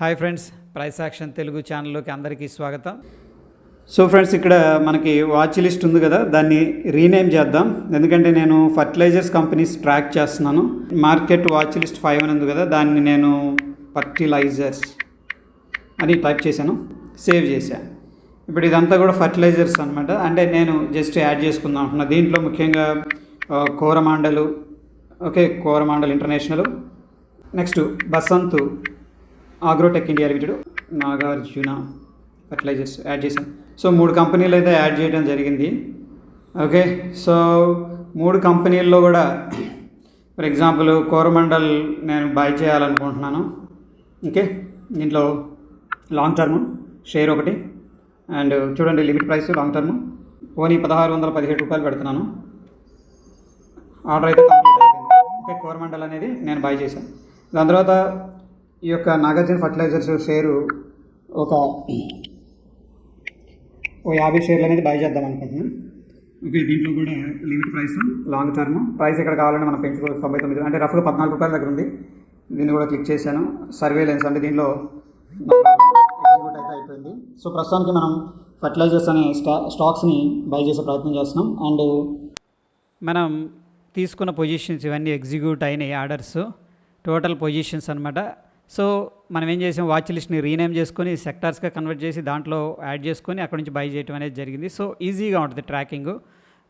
Hi friends price action Telugu ఛానల్లోకి అందరికీ స్వాగతం. సో ఫ్రెండ్స్ ఇక్కడ మనకి వాచ్ లిస్ట్ ఉంది కదా దాన్ని రీనేమ్ చేద్దాం. ఎందుకంటే నేను ఫర్టిలైజర్స్ కంపెనీస్ ట్రాక్ చేస్తున్నాను. మార్కెట్ వాచ్ లిస్ట్ ఫైవ్ అని ఉంది కదా దాన్ని నేను ఫర్టిలైజర్స్ అని టైప్ చేశాను సేవ్ చేశాను ఇప్పుడు ఇదంతా కూడా ఫర్టిలైజర్స్ అనమాట అంటే నేను జస్ట్ యాడ్ చేసుకుందాం అంటున్నా దీంట్లో ముఖ్యంగా Coromandel okay Coromandel international. Next Basant agrotech India limited Nagarjuna fertilisers add చేశాను సో మూడు కంపెనీలు అయితే యాడ్ చేయడం జరిగింది. ఓకే సో మూడు కంపెనీల్లో కూడా ఫర్ ఎగ్జాంపుల్ కోరమండల్ నేను బై చేయాలనుకుంటున్నాను. ఓకే దీంట్లో లాంగ్ టర్మ్ షేర్ ఒకటి. అండ్ చూడండి లిమిట్ ప్రైస్ లాంగ్ టర్మ్. ఓనీ పదహారు వందల పదిహేడు రూపాయలు పెడుతున్నాను. ఆర్డర్ అయితే కంప్లీట్ అయిపోయింది. ఓకే కోరమండల్ అనేది నేను బై చేశాను. దాని తర్వాత ఈ యొక్క నాగార్జున ఫర్టిలైజర్స్ షేరు ఒక ఓ యాభై షేర్లు అనేది బై చేద్దాం అనుకుంటున్నాను ఓకే దీంట్లో కూడా limit price long term price ఇక్కడ కావాలంటే మనం పెంచుకోవచ్చు తొంభై తొమ్మిది అంటే రఫ్గా పద్నాలుగు రూపాయల దగ్గర ఉంది. దీన్ని కూడా క్లిక్ చేశాను. సర్వేలెన్స్ అంటే దీంట్లో ఎగ్జిక్యూట్ అయితే అయిపోయింది సో ప్రస్తుతానికి మనం ఫర్టిలైజర్స్ అనే స్టా స్టాక్స్ని బై చేసే ప్రయత్నం చేస్తున్నాం. అండ్ మనం తీసుకున్న పొజిషన్స్ ఇవన్నీ ఎగ్జిక్యూట్ అయినాయి ఆర్డర్స్ టోటల్ పొజిషన్స్ అనమాట సో మనం ఏం చేసాం? వాచ్ లిస్ట్ని రీనేమ్ చేసుకొని సెక్టార్స్గా కన్వర్ట్ చేసి దాంట్లో యాడ్ చేసుకొని అక్కడ నుంచి బై చేయడం అనేది జరిగింది. సో ఈజీగా ఉంటుంది ట్రాకింగ్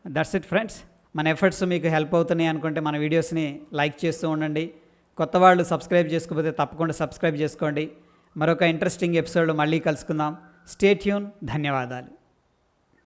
దట్స్ ఇట్ ఫ్రెండ్స్ మన ఎఫర్ట్స్ మీకు హెల్ప్ అవుతున్నాయి అనుకుంటే మన వీడియోస్ని లైక్ చేస్తూ ఉండండి. కొత్త వాళ్ళు సబ్స్క్రైబ్ చేసుకోకపోతే తప్పకుండా సబ్స్క్రైబ్ చేసుకోండి. మరొక ఇంట్రెస్టింగ్ ఎపిసోడ్ మళ్ళీ కలుసుకుందాం. స్టేట్యూన్ ధన్యవాదాలు.